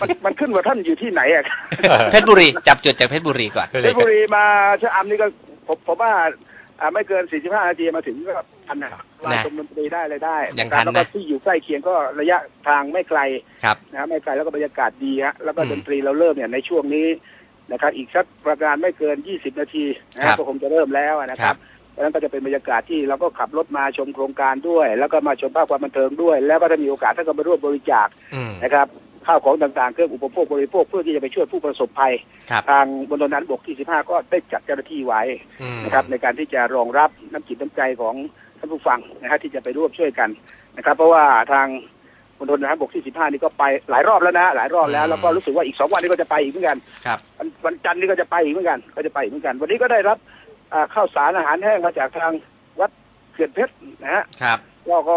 มันมันขึ้นว่าท่านอยู่ที่ไหนอะเพชรบุรีจับจุดจากเพชรบุรีก่อนก็เพเลยชรบุรีมาชะอำนี่ก็ผมผมว่าอ่าไม่เกิน 45 นาทีมาถึงก็ทันนะมาชมดนตรีได้เลยได้ยังทันนะแล้วก็ที่อยู่ใกล้เคียงก็ระยะทางไม่ไกลครับนะไม่ไกลแล้วก็บรรยากาศดีฮะแล้วก็อืมดนตรีเราเริ่มเนี่ยในช่วงนี้นะครับอีกสักประมาณไม่เกิน 20 นาทีนะครัฮะบก็คงจะเริ่มแล้วนะคครัรับบเพราะฉะนั้นก็จะเป็นบรรยากาศที่เราก็ขับรถมาชมโครงการด้วย แล้วก็มาชมภาพความบันเทิงด้วย แล้วก็ถ้ามีโอกาสท่านก็มาร่วมบริจาคอืมนะครับ ข้าวของต่างๆ เครื่องอุปโภคบริโภคเพื่อที่จะไปช่วยผู้ประสบภัยครับทางบนถนนบกที่ 15 ก็ได้จัดเจ้าหน้าที่ไว้อืมนะครับในการที่จะรองรับน้ำจิตน้ำใจของท่านผู้ฟังนะฮะที่จะไปร่วมช่วยกันนะครับ เพราะว่าทางบนถนนบกที่ 15 นี่ก็ไปหลายรอบแล้วนะ หลายรอบแล้ว แล้วก็รู้สึกว่าอีกสองวันนี้ก็จะไปอีกเหมือนกันครับวันวันจันทร์นี่ก็จะไปอีกเหมือนกัน ก็จะไปอีกเหมือนกัน วันนี้ก็ได้รับอ่าข้าวสารอาหารแห้งมาจากทางวัดเขื่อนเพชรนะฮะครับก็ก็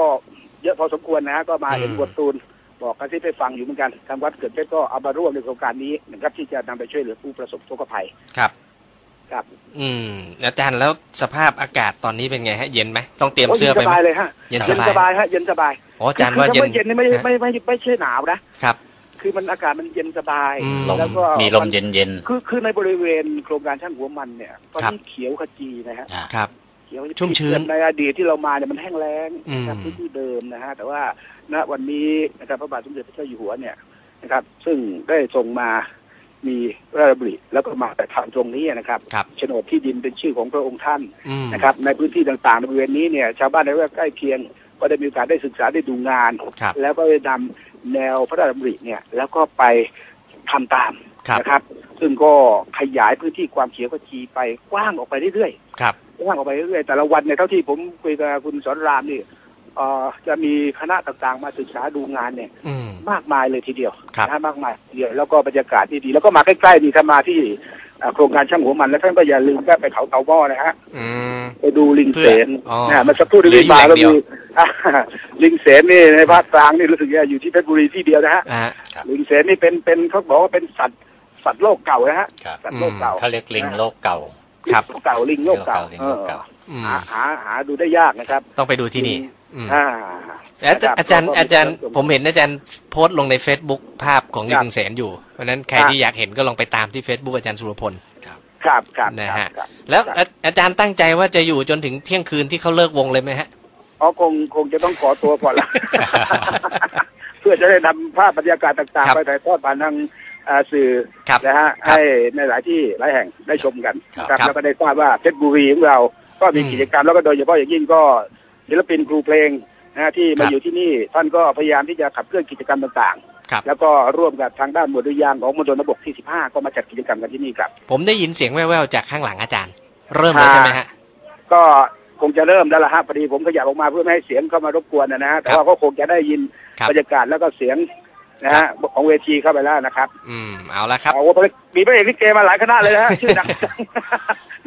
เยอะพอสมควรนะฮะก็มาอืมเห็นบทตูน บอกกันที่ไปฟังอยู่เหมือนกันทางวัดเขื่อนเพชรก็เอามาร่วมในโครงการนี้นะครับที่จะนำไปช่วยเหลือผู้ประสบทุกภัยครับ ครับ อืม อาจารย์แล้วสภาพอากาศตอนนี้เป็นไงฮะเย็นไหมต้องเตรียมเสื้อโยไปนสไหมบายเลยฮะเย็นเย็นสสบาบายยฮะเย็นสบายอ๋ออาจารย์ว่าคือเย็นคำเย็นนี่ไม่ไม่ไม่ไม่ไม่ใช่หนาวนะครับคือมันอากาศมันเย็นสบายอืมลมแล้วก็มีลมเย็นเย็นคือคือในบริเวณโครงการช่างหัวมันเนี่ยตอนครับนี้เขียวขจีนะฮะๆอ่าครับเขียวขจีชุ่มชื้นในอดีตที่เรามาเนี่ยมันแห้งแล้งนะครับอืมพื้นที่เดิมนะฮะแต่ว่าณวันนี้นะครับพระบาทสมเด็จพระเจ้าอยู่หัวเนี่ยนะครับ ซึ่งได้ทรงมามีพระราชดำริแล้วก็มาแต่ทำตรงนี้นะครับครับโฉนดที่ดินเป็นชื่อของพระองค์ท่านอืมนะครับ ในพื้นที่ต่างๆในบริเวณนี้เนี่ยชาวบ้านในระแวกใกล้เคียง ก็ได้มีโอกาสได้ศึกษาได้ดูงานครับแล้วก็ได้นำแนวพระราชดำริเนี่ย แล้วก็ไปทำตามครับนะครับ ซึ่งก็ขยายพื้นที่ความเขียวขจีไปกว้างออกไปเรื่อยครับๆ กว้างออกไปเรื่อยๆแต่ละวันเนี่ยเท่าที่ผมคุยกับคุณสอนรามนี่เอ่อจะมีคณะต่างๆ มาศึกษาดูงานเนี่ย อืม มากมายเลยทีเดียวครับนะมากมายทีเดียวแล้วก็บรรยากาศที่ดี แล้วก็มาใกล้ๆนี่ถ้ามาที่เอ่อโครงการช่างหัวมันแล้วท่านก็อย่าลืมแวะไปเขาเตาหม้อนะฮะอืม ไปดูลิงเสนเพื่ออ๋อนะเมันสักครู่ที่เหลือวิ่งมาอยู่ก็แหล่งเดียว มีอ่าลิงเสนนี่ในภาคกลางนี่รู้สึกจะอยู่ที่เพชรบุรีที่เดียวนะฮะ อ่า ลิงเสนนี่เป็นเป็นเขาบอกว่าเป็นสัตว์สัตว์โลกเก่านะฮะครับ สัตว์โลกเก่าเขาเรียกลิงโลกเก่า ครับลิงโลกเก่าลิงโลกเก่าลิงโลกเก่าอืมหาหาหาดูได้ยากนะครับ ต้องไปดูที่นี่อืมอ่าแล้วนะครับอาจารย์ก็ก็อาจารย์ก็ผมเห็นอาจารย์โพสต์ลงใน Facebook ภาพของลิครับงแสนอยู่ เพราะฉะนั้นใครครับที่อยากเห็นก็ลองไปตามที่ Facebook อาจารย์สุรพลครับครับนะครัฮะบครับแล้วครับอาอาจารย์ตั้งใจว่าจะอยู่จนถึงเที่ยงคืนที่เขาเลิกวงเลยไหมฮะอ๋อคงคงจะต้องขอตัวก่อนละเพื่อจะได้นำภาพบรรยากาศต่างครับๆไปถ่ายทอดผ่านทางอ่า สื่อครับนะฮะครับให้ในหลายที่หลายแห่งได้ชมกันครับนะครับครับแล้วก็ได้ทราบว่าเพชรบุรีของเราก็มีอืมกิจกรรมแล้วก็โดยเฉพาะอย่างยิ่งก็ศิลปินครูเพลงนะฮะที่ครัมาบอยู่ที่นี่ท่านก็พยายามที่จะขับเคลื่อนกิจกรรมต่างครับๆแล้วก็ร่วมกับทางด้านหมวดดุริยางค์ของมณฑลทบกที่ 15 ก็มาจัดกิจกรรมกันที่นี่ครับ ผมได้ยินเสียงแว่วๆจากข้างหลังอาจารย์ เริ่มเลยใช่ไหมฮะ ก็คงจะเริ่มแล้วล่ะฮะพอดีผมขยับออกมาเพื่อไม่ให้เสียงเข้ามารบกวนนะฮะแต่ครับว่าก็คงจะได้ยินครับบรรยากาศแล้วก็เสียง นะฮะของเวทีเข้าไปแล้วนะครับ อืมเอาละครับเอาว่ามีพระเอกลิเกมาหลายคณะเลยนะฮะชื่อดัง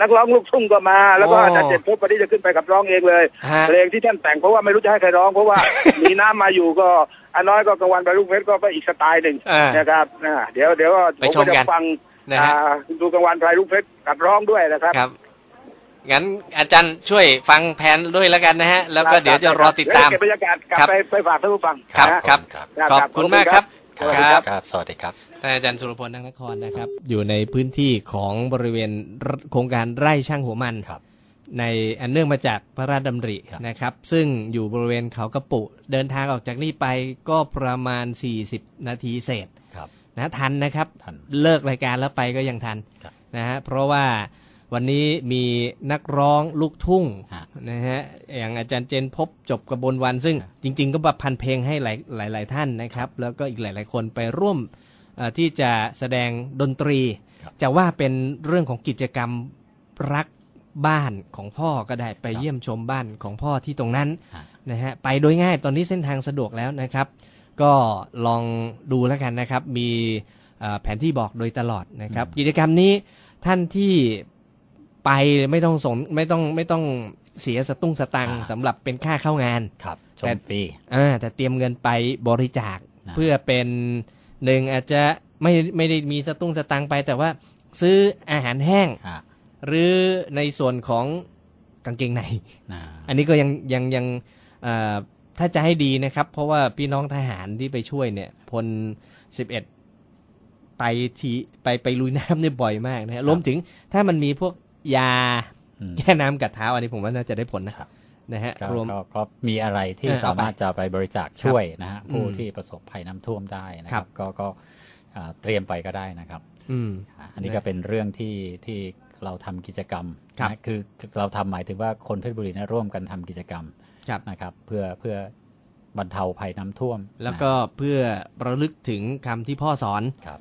นักร้องลูกทุ่งก็มา แล้วก็โอ้อาจารย์เจ็ดภพวันนี้จะขึ้นไปกับร้องเองเลยฮะเพลงที่ท่านแต่งเพราะว่าไม่รู้จะให้ใครร้องเพราะว่ามีน้ำมาอยู่ก็อันน้อยก็กลางวันไปลูกเพชรก็ไปอีกสไตล์หนึ่งอ่านนะครับอ่าเดี๋ยวเดี๋ยวไปผมชก็มจะกันฟังนะฮะอ่าดูกลางวันพลายลูกเพชรกับร้องด้วยนะครับครับ งั้นอาจารย์ช่วยฟังแผนด้วยแล้วกันนะฮะ แล้วก็ครับเดี๋ยวจะรอติดตามเยวเก็บบรรยากาศกลับครับไปไปฝากท่านผู้ฟังครับนะฮะครับครับ ขอบคุณมากครับสวัสดีครับครับ สวัสดีครับท่านอาจารย์สุรพลนังนครนะครับ อยู่ในพื้นที่ของบริเวณโครงการไร่ช่างหัวมันครับ ในอันเนื่องมาจากพระราชดำริครับนะครับ ซึ่งอยู่บริเวณเขากระปุ เดินทางออกจากนี่ไปก็ประมาณ 40 นาทีเศษครับนะทันนะครับทันเลิกรายการแล้วไปก็ยังทันครับนะฮะเพราะว่า วันนี้มีนักร้องลูกทุ่งฮะนะฮะอย่างอาจารย์เจนพบจบกระบวนวัน ซึ่งจริง ๆ ก็ประพันธ์เพลงให้หลายหลายหลายท่านนะครับ แล้วก็อีกหลาย ๆ คนไปร่วมเอ่อที่จะแสดงดนตรีครับจะว่าเป็นเรื่องของกิจกรรมรักบ้านของพ่อก็ได้ไปเยี่ยมชมบ้านของพ่อที่ตรงนั้นฮะนะฮะไปโดยง่ายตอนนี้เส้นทางสะดวกแล้วนะครับ ก็ลองดูแล้วกันนะครับ มีเอ่อแผนที่บอกโดยตลอดนะครับ กิจกรรมนี้ท่านที่ ไปไม่ต้องสนไม่ต้องไม่ต้องเสียสตุ้งสตังค์อ่าสำหรับเป็นค่าเข้างานครับชแต่มฟรีอ่าแต่เตรียมเงินไปบริจาคนะเพื่อเป็นหนึ่งอาจจะไม่ไม่ได้มีสตุ้งสตังค์ไป แต่ว่าซื้ออาหารแห้งฮะหรือในส่วนของกางเกงในนะอันนี้ก็ยังยังยังเอ่อถ้าจะให้ดีนะครับ เพราะว่าพี่น้องทหารที่ไปช่วยเนี่ยพลสิบเอ็ดไปทีไปไปลุยน้ำเนี่ยบ่อยมากนะฮะรวมถึงถ้ามันมีพวก ยาอืมแก้น้ำกัดเท้าอันนี้ผมว่าน่าจะได้ผลนะครับนะฮะก็รวมก็ก็มีอะไรที่เออเอาไปสามารถจะไปบริจาคช่วยนะฮะผู้อืมที่ประสบภัยน้ำท่วมได้นะคครัรับบก็ก็อ่าเตรียมไปก็ได้นะครับ อืมอ่าอันนี้ก็เป็นเรื่องที่ที่เราทำกิจกรรมครับนะคือเราทำหมายถึงว่าคนเพชรบุรีนะร่วมกันทำกิจกรรมครับนะครับ เพื่อเพื่อบรรเทาภัยน้ำท่วม แล้วก็เพื่อระลึกถึงคำที่พ่อสอนครับ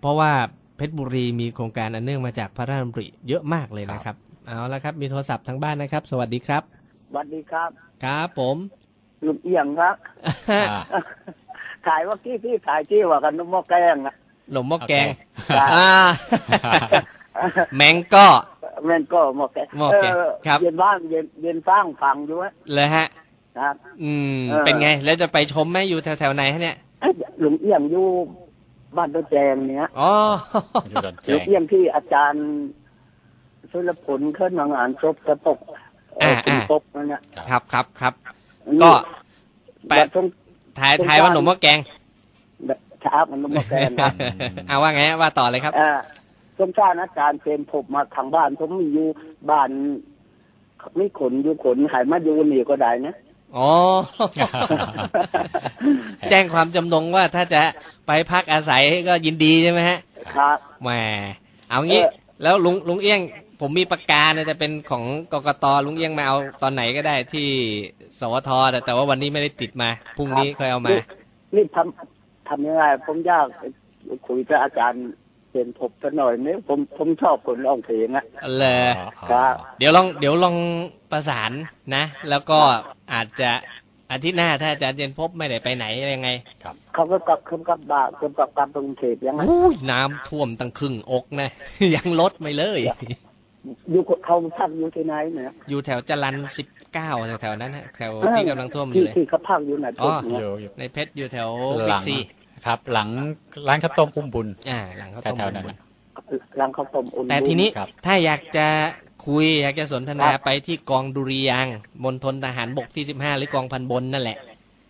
เพราะว่า เพชรบุรีมีโครงการอันเนื่องมาจากพระราชดำริเยอะมากเลยนะครับ เอาละครับ มีโทรศัพท์ทางบ้านนะครับ สวัสดีครับสวัสดีครับ ครับผมลุงเอียงครับอ่าถ่ายว่ากี้ที่ถ่ายที่ว่ากันนุ่มหม้อแกงอะหนมหม้อแกงโอเคอ่าแมงก็แม่นก็หม้อแกงหม้อแกงเออครับเย็นบ้านเย็นเย็นฟ้างฟังอยู่ฮะเลยฮะครับ อืมเออเป็นไง แล้วจะไปชมไหมอยู่แถวแถวๆไหนฮะเนี่ยเอ้ยลุงเอียงอยู่ บ้านต้นแจงเนี้ยอ๋ออยู่ดอนแจลุงงเอียงที่อาจารย์สุรพลขึ้นมางานศพกระตกเอ่อคุณศพนั่นน่ะครับครับครับ ก็ แปแปดดต้องถ่ายถ่ายว่าหนมหม้อแกง ช้ามันนุ่มหม้อแกงครับเอาว่าไงฮะว่าต่อเลยครับเอ่อสมชาติอาจารย์เป็นผมมาทางบ้าน ผมมีอยู่บ้านไม่ขนอยู่ขนหายมาอยู่นี่ก็ได้นะ อ๋อ แจ้งความจำนงว่าถ้าจะไปพักอาศัยก็ยินดีใช่ไหมฮะ ครับแหมเอางี้เออแล้วลุงลุงเอี้ยง ผมมีประกาเนี่ยจะเป็นของกกตลุงเอี้ยงมาเอาตอนไหนก็ได้ที่สวทแต่แต่ว่าวันนี้ไม่ได้ติดมาพรุ่งนี้ค่อยเอามา นี่นี่ทำทำยังไงผมอยากคุยกับอาจารย์เป็นผมสักหน่อยนี่ผมผมชอบคนร้องเพลงอะเลยครับ เดี๋ยวลองเดี๋ยวลองประสานนะ แล้วก็ อาจจะอาทิตย์หน้าถ้าอาจารย์เจนพบไม่ได้ไปไหนยังไงเขาก็กลับเขากลับบ้านเขากลับกลับกรุงเทพยังไงอุ้ยน้ำท่วมตั้งครึ่งอกนะ ยังลดไม่เลย อยู่เขาพักอยู่ที่ไหนเนี่ยอยู่แถวจรันสิบเก้าแถวๆนั้นฮะแถวที่กำลังท่วมอยู่ที่เลย ที่เขาพักอยู่ไหนอ๋อเนี่ยอยู่อยู่ในเพชรอยู่แถวหบิ๊ลักงซีครับ หลังร้านข้าวต้มอุ้มบุญอ่าหลังเขาวต้มแถวๆนั้นนะร้านข้าวต้มอุ่นแต่ทีนี้ครับ ถ้าอยากจะ คุยอยากจะสนทนาครับไปที่กองดุริยางค์มณฑลทหารบกที่สิบห้าหรือกองพันบนนั่นแหละ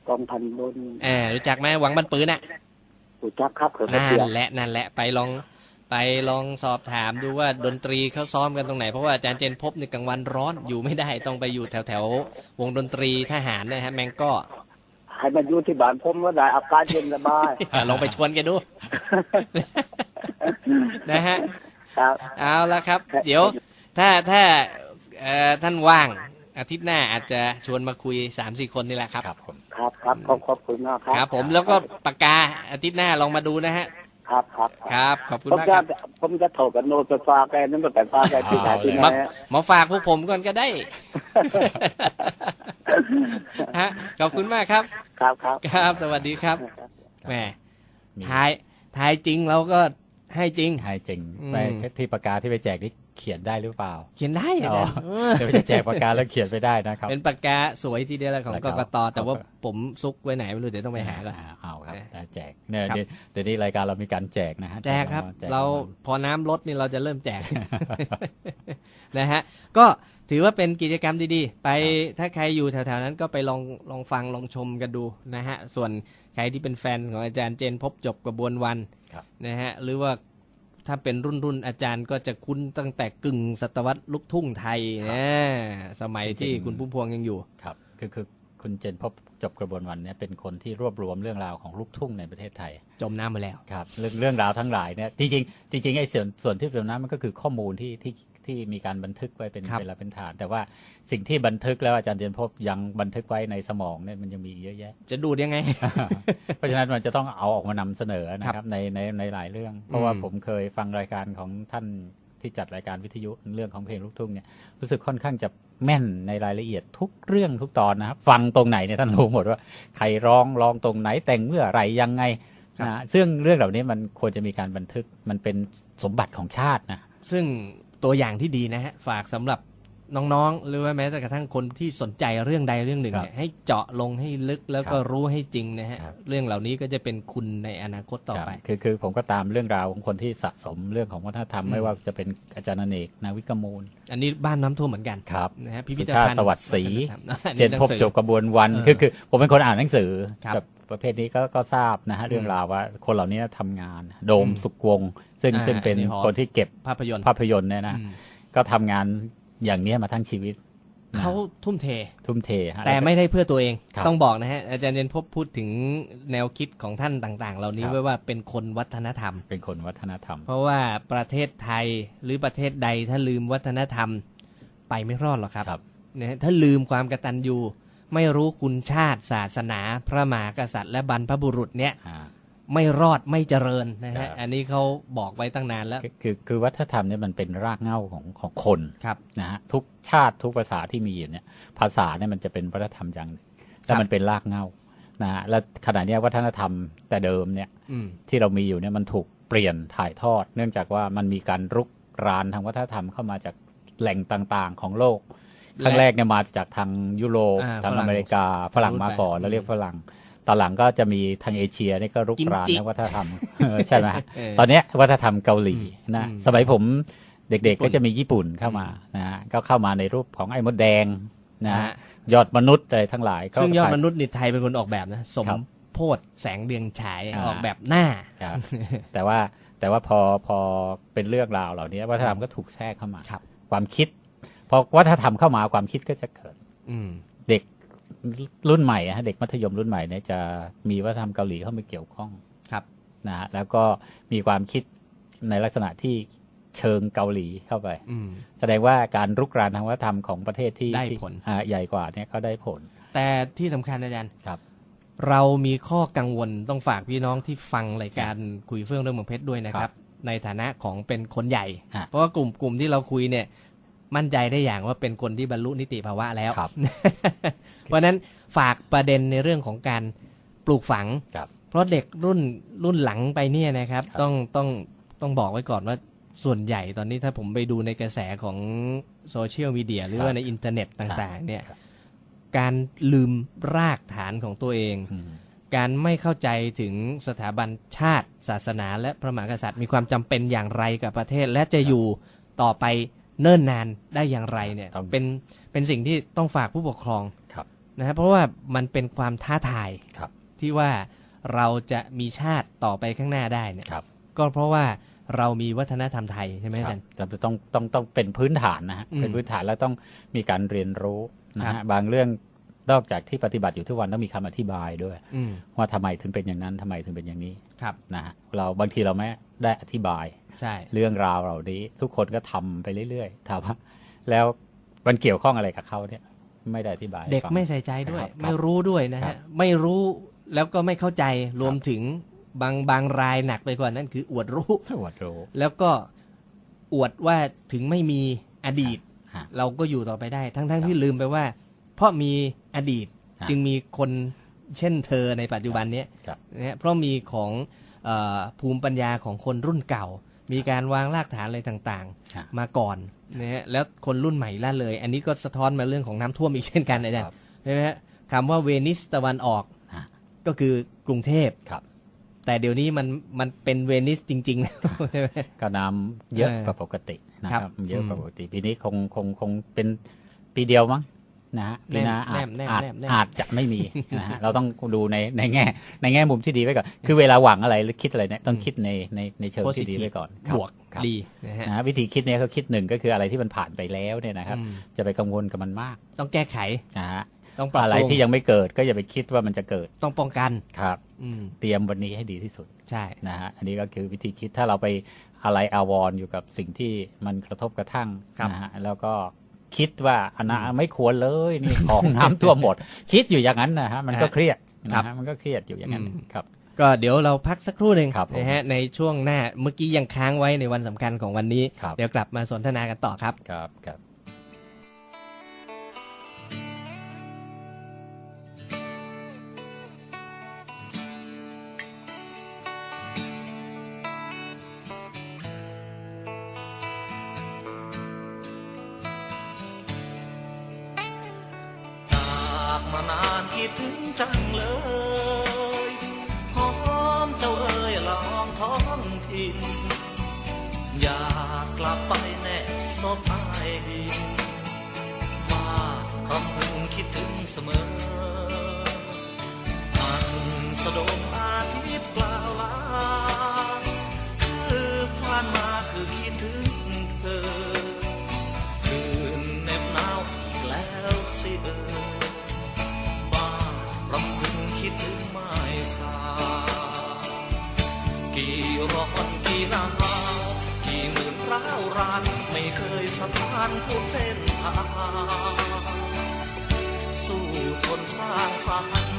กองพันบนอ่ารู้จักไหมหวังบันปืนอะรู้จักครับเขานั่เสียนแหละนั่นแหละไปลองไปลองสอบถามดูว่าดนตรีเขาซ้อมกันตรงไหน เพราะว่าอาจารย์เจนพบในกลางวันร้อนอยู่ไม่ได้ต้องไปอยู่แถวแถวๆวงดนตรีทหารนะฮะแมงก็ให้มาอยู่ที่บ้านผมก็ได้อากาศเย็นสบายอะลองไปชวนแกันดู นะฮะครับเอาละครับ เดี๋ยว ถ้าถ้าเอ่อท่านว่างอาทิตย์หน้าอาจจะชวนมาคุยสามสี่คนนี่แหละครับ ครับผมครับครับขอบขอบคุณมากครับครับ ผมแล้วก็ปากกาอาทิตย์หน้าลองมาดูนะฮะ ครับครับครับขอบคุณผมมากจะครับผมจะโทรกับโนตไฟฟ้าแกนั่นก็แต่ฟ้าแกที่ไหนที่ไหนมามาฝากพวกผมก่อนก็ได้ ฮะขอบคุณมากครับ ครับครับ ครับ สวัสดีครับแหมมีทายทายจริงเราก็ให้จริง ให้จริงอืม ไปที่ประกาศที่ไปแจกนี่ เขียนได้หรือเปล่า เขียนได้อ๋อนะเออเดี๋ยวไปแจกประกาศแล้วเขียนไปได้นะครับ เป็นปากกาสวยทีเดียวแหละของแล้วกก็กตแต่ว่าแล้วก็ผมซุกไว้ไหนไม่รู้เดี๋ยวต้องไปหาก่อนเอาครับนะได้แจกเนี่ยครับเดี๋ยวเดี๋ยวนี้รายการเรามีการแจกนะฮะแจกครับแจกเราพอน้ำลดนี่เราจะเริ่มแจกนะฮะก็ถือว่าเป็นกิจกรรมดีๆ ไปถ้าใครอยู่แถวๆนั้นก็ไปลองลองฟังลองชมกันดูนะฮะส่วนใครที่เป็นแฟนของอาจารย์เจนพบจบกระบวนวันครับนะฮะหรือว่า ถ้าเป็นรุ่นรุ่นๆอาจารย์ก็จะคุ้นตั้งแต่กึ่งศตวรรษลูกทุ่งไทยนะสมัยที่คุณพุ่มพวงยังอยู่ครับคือคือคุณเจนพบจบกระบวนวันเนี่ยเป็นคนที่รวบรวมเรื่องราวของลูกทุ่งในประเทศไทย จมน้ำมาแล้วครับ เรื่องเรื่องราวทั้งหลายเนี่ยจริงๆจริงๆไอ้ส่วนส่วนที่เป็นนั้นมันก็คือข้อมูลที่ที่ ที่มีการบันทึกไว้เป็นครับเป็นหลักเป็นฐาน แต่ว่าสิ่งที่บันทึกแล้วอาจารย์เจนพบยังบันทึกไว้ในสมองเนี่ยมันยังมีเยอะแยะ จะดูดยังไง เพราะฉะนั้นมันจะต้องเอาออกมานำเสนอนะครับในในในหลายเรื่อง เพราะว่าอืมผมเคยฟังรายการของท่านที่จัดรายการวิทยุเรื่องของเพลงลูกทุ่งเนี่ยรู้สึกค่อนข้างจะแม่นในรายละเอียดทุกเรื่องทุกตอนนะครับ ฟังตรงไหนเนี่ยท่านรู้หมดว่าใครร้องร้องตรงไหนแต่งเมื่อไหรยังไงนะฮะซึ่งเรื่องเหล่านี้มันควรจะมีการบันทึกมันเป็นสมบัติของชาตินะซึ่ง ตัวอย่างที่ดีนะฮะฝากสำหรับน้องๆ หรือว่าแม้แต่กระทั่งคนที่สนใจเรื่องใดเรื่องหนึ่งครับเนี่ยให้เจาะลงให้ลึกแล้วก็ครับรู้ให้จริงนะฮะครับเรื่องเหล่านี้ก็จะเป็นคุณในอนาคตต่อไปครับคือคือผมก็ตามเรื่องราวของคนที่สะสมเรื่องของวัฒนธรรมอืมไม่ว่าจะเป็นอาจารย์อเนกนาวิกมูล อันนี้บ้านน้ำท่วมเหมือนกันครับนะฮะพิพิธสุชาติภัณฑ์สวัสดิ์ศรีอันเจนี้นหนังพบสือจบกระบวนวันเออคือคือผมเป็นคนอ่านหนังสือครับแบบประเภทนี้ก็ก็ทราบนะฮะเรื่องราวว่าคนเหล่านี้ทำงาน โดมอืมสุขวงศ์ ซึ่งอ่าซึ่งเป็นอันนี้หอคนที่เก็บภาพยนตร์ภาพยนตร์เนี่ยนะอืมก็ทำงานอย่างเนี้ยมาทั้งชีวิตนะเขาทุ่มเท ทุ่มเทฮะแต่ไม่ได้เพื่อตัวเองครับต้องบอกนะฮะ อาจารย์เจนพบพูดถึงแนวคิดของท่านต่าง ๆ เหล่านี้ครับไว้ว่าเป็นคนวัฒนธรรม เป็นคนวัฒนธรรม เพราะว่าประเทศไทยหรือประเทศใดถ้าลืมวัฒนธรรมไปไม่รอดหรอกครับครับนะฮะถ้าลืมความกตัญญูไม่รู้คุณชาติศาสนา พระมหากษัตริย์และบรรพบุรุษเนี่ยอ่า ไม่รอดไม่เจริญนะครัฮะบอันนี้เขาบอกไว้ตั้งนานแล้วคือคือคือวัฒนธรรมเนี่ยมันเป็นรากเหง้าของของคนครับนะฮะทุกชาติทุกภาษาที่มีอยู่เนี่ย ภาษาเนี่ยมันจะเป็นวัฒนธรรมอย่างหนึ่งแต่มันเป็นรากเหง้านะฮะแล้วขณะเนี้ยวัฒนธรรมแต่เดิมเนี่ยอืมที่เรามีอยู่เนี่ยมันถูกเปลี่ยนถ่ายทอด เนื่องจากว่ามันมีการรุกรานทางวัฒนธรรมเข้ามาจากแหล่งต่างๆของโลกครั้งแรกเนี่ยมาจากทางยุโรปอ่าทางฝรั่องเมริกาฝรั่งมาก่อนอืมแล้วเรียกฝรั่ง ตอนหลังก็จะมีทางเอเชียนี่ก็รุกรานกิมจิทางวัฒนธรรมเออใช่ไหมฮะเออตอนเนี้ยวัฒนธรรมเกาหลีนะอืมสมัยผมเด็กญี่ๆปุ่นก็จะมีญี่ปุ่นเข้ามานะฮะก็เข้ามาในรูปของไอ้มดแดงนะนะฮะฮะยอดมนุษย์อะไรทั้งหลายก็ซึ่งยอดขามนุษย์นี่ไทยเป็นคนออกแบบนะสมครับโพธแสงเดืองฉายอ่าออกแบบหน้าครับแต่ว่าแต่ว่าพอพอเป็นเรื่องราวเหล่านี้วัฒนธรรมก็ถูกแทรกเข้ามาครับ ความคิดพอวัฒนธรรมเข้ามาความคิดก็จะเกิดอืมเด็ก รุ่นใหม่อะฮะเด็กมัธยมรุ่นใหม่เนี่ยจะมีวัฒนธรรมเกาหลีเข้ามาเกี่ยวข้องครับนะฮะแล้วก็มีความคิดในลักษณะที่เชิงเกาหลีเข้าไปอืมแสดงว่าการรุกรานทางวัฒนธรรมของประเทศที่ได้ที่ผลอ่าใหญ่กว่าเนี่ยก็ได้ผล แต่ที่สำคัญอาจารย์ครับ เรามีข้อกังวลต้องฝากพี่น้องที่ฟังรายการคุยเฟื่องเรื่องเมืองเพชรด้วยนะคครัรับบในฐานะของเป็นคนใหญ่อะเพราะว่ากลุ่มกลุ่มที่เราคุยเนี่ย มั่นใจได้อย่างว่าเป็นคนที่บรรลุนิติภาวะแล้วครับเพราะฉะนั้นฝากประเด็นในเรื่องของการปลูกฝังครับเพราะเด็กรุ่นรุ่นหลังไปเนี่ยนะครับครับ ต้องต้องต้องบอกไว้ก่อนว่าส่วนใหญ่ตอนนี้ถ้าผมไปดูในกระแสของโซเชียลมีเดียหรือว่าในอินเทอร์เน็ตต่าง ๆ เนี่ยครับการลืมรากฐานของตัวเองอืมการไม่เข้าใจถึงสถาบันชาติ ศาสนา และพระมหากษัตริย์มีความจำเป็นอย่างไรกับประเทศ และจะอยู่ต่อไป เนิ่นนานได้อย่างไรเนี่ยต้องเป็นเป็นสิ่งที่ต้องฝากผู้ปกครองครับนะครับเพราะว่ามันเป็นความท้าทายครับ ที่ว่าเราจะมีชาติต่อไปข้างหน้าได้เนี่ยครับ ก็เพราะว่าเรามีวัฒนธรรมไทยใช่ไหมอาจารย์ ครับแต่ต้องต้องต้องเป็นพื้นฐานนะฮะอืมเป็นพื้นฐานแล้วต้องมีการเรียนรู้นะครัฮะบ บางเรื่องนอกจากที่ปฏิบัติอยู่ทุกวันต้องมีคำอธิบายด้วย อืมว่าทำไมถึงเป็นอย่างนั้นทำไมถึงเป็นอย่างนี้ครับ นะฮะเราบางทีเราไม่ได้อธิบาย ใช่เรื่องราวเหล่านี้ ทุกคนก็ทำไปเรื่อยๆถามว่าแล้วมันเกี่ยวข้องอะไรกับเขาเนี่ยไม่ได้อธิบาย เด็กฟังไม่ใส่ใจด้วยครับไม่รู้ด้วยนะครัฮะบไม่รู้แล้วก็ไม่เข้าใจรวมถึงบางบางรายหนักไปกว่านั้นคืออวดรู้สวัสดีรู้ แล้วก็อวดว่าถึงไม่มีอดีตฮะเราก็อยู่ต่อไปได้ ทั้งๆทครับที่ลืมไปว่า เพราะมีอดีตฮะจึงมีคนเช่นเธอในปัจจุบันเนี้ยครับนะฮะเพราะมีของเออภูมิปัญญาของคนรุ่นเก่า มีการวางรากฐานอะไรต่างฮะๆมาก่อนนะฮะแล้วคนรุ่นใหม่ล่าเลย อันนี้ก็สะท้อนมาเรื่องของน้ำท่วมอีกเช่นกันอาจารครัย์บใช่ไหมฮะคำว่าเวนิสตะวันออกฮะก็คือกรุงเทพครับ แต่เดี๋ยวนี้มันมันเป็นเวนิสจริงๆใช่ไหมก็น้ำเยอะเออกว่าปกตินะคครัรับบเยอะกว่าอืมปกติปีนี้คงคงคงเป็นปีเดียวมั้ง นะฮะปีหน้าแนอาจบแนบอาจแนบแนบอาจจะไม่มีนะฮะเราต้องดูในในแง่ ในแง่มุมที่ดีไว้ก่อน คือเวลาหวังอะไรหรือคิดอะไรเนี่ยต้องคิดในในในเชิงที่ดี Positive ไว้ก่อนครับบวกครับดีนะฮะนะฮะวิธีคิดเนี่ยเขาคิดหนึ่งก็คืออะไรที่มันผ่านไปแล้วเนี่ยนะครับอืมจะไปกังวลกับมันมาก ต้องแก้ไขนะฮะต้องปรับอะไรปรุที่ยังไม่เกิดก็อย่าไปคิดว่ามันจะเกิด ต้องป้องกันครับอืมเตรียมวันนี้ให้ดีที่สุดใช่นะฮะอันนี้ก็คือวิธีคิดถ้าเราไปอะไรอาวรณ์อยู่กับสิ่งที่มันกระทบกระทั่งครับนะฮะแล้วก็ คิดว่าอันนะไม่ควรเลยนี่ของน้ำท่วมหมด คิดอยู่อย่างนั้นนะฮะมันก็เครียดครันะบฮะมันก็เครียดอยู่อย่างนั้นอืมครับ ก็เดี๋ยวเราพักสักครู่หนึ่งครับผมนะฮะในช่วงหน้าเมื่อกี้ยังค้างไว้ในวันสำคัญของวันนี้ครับเดี๋ยวกลับมาสนทนากันต่อครับครับครับ「 คิดถึงจังเลยหอมเจ้าเอ๋ยลองท้องถิ่นอยากกลับไปแน่ศพายดินมาคำพึงคิดถึงเสมอมันสะดมาวรานไม่เคยสถานทุกเส้นทาง สู้ทนสร้างฝัน